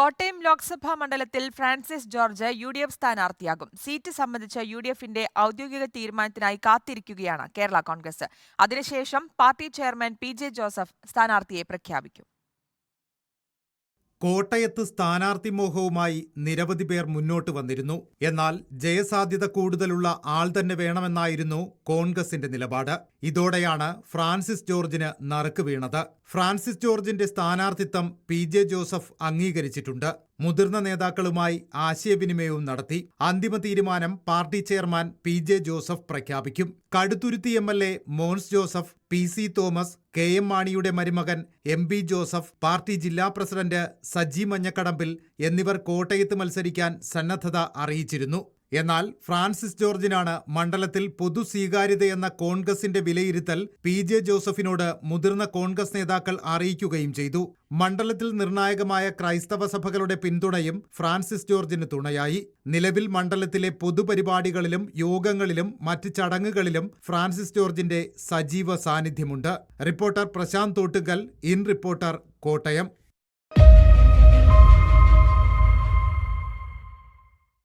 കോട്ടയം ലോക്സഭാ മണ്ഡലത്തിൽ Francis George U D F സ്ഥാനാർത്ഥിയാകും. Seat സംബന്ധിച്ച U D എഫിന്റെ ഔദ്യോഗിക തീരുമാനത്തിനായി കാത്തിരിക്കുകയാണ് കേരള കോൺഗ്രസ്. അതിനുശേഷം party chairman P J Joseph സ്ഥാനാർത്ഥിയെ പ്രഖ്യാപിക്കും. കോട്ടയത്ത് സ്ഥാനാർത്ഥി മോഹവുമായി നിരവധി പേർ മുന്നോട്ട് വന്നിരുന്നു. എന്നാൽ ജയസാധ്യത കൂടുതലുള്ള ആൾ തന്നെ വേണമെന്നായിരുന്നു കോൺഗ്രസിന്റെ നിലപാട്. ഇതോടെയാണ് ഫ്രാൻസിസ് ജോർജിന് നറുക്ക് വീണത്. ഫ്രാൻസിസ് ജോർജിന്റെ സ്ഥാനാർത്ഥിത്വം പി ജെ ജോസഫ് അംഗീകരിച്ചിട്ടുണ്ട്. മുതിർന്ന നേതാക്കളുമായി ആശയവിനിമയവും നടത്തി അന്തിമ തീരുമാനം party chairman P J Joseph പ്രഖ്യാപിക്കും. Kaduthuruthy M L A Mons Joseph P C Thomas K M മാണിയുടെ മരുമകൻ എം ബി ജോസഫ് പാർട്ടി ജില്ലാ പ്രസിഡന്റ് സജി മഞ്ഞക്കടമ്പിൽ എന്നിവർ കോട്ടയത്ത് മത്സരിക്കാൻ സന്നദ്ധത അറിയിച്ചിരുന്നു. എന്നാൽ ഫ്രാൻസിസ് ജോർജിനാണ് മണ്ഡലത്തിൽ പൊതു സ്വീകാര്യതയെന്ന കോൺഗ്രസിന്റെ വിലയിരുത്തൽ പി ജെ ജോസഫിനോട് മുതിർന്ന കോൺഗ്രസ് നേതാക്കൾ അറിയിക്കുകയും ചെയ്തു. മണ്ഡലത്തിൽ നിർണായകമായ ക്രൈസ്തവ സഭകളുടെ പിന്തുണയും ഫ്രാൻസിസ് ജോർജിന് തുണയായി. നിലവിൽ മണ്ഡലത്തിലെ പൊതുപരിപാടികളിലും യോഗങ്ങളിലും മറ്റ് ചടങ്ങുകളിലും ഫ്രാൻസിസ് ജോർജിന്റെ സജീവ സാന്നിധ്യമുണ്ട്. Reporter Prashanth Thottukal in reporter Kottayam.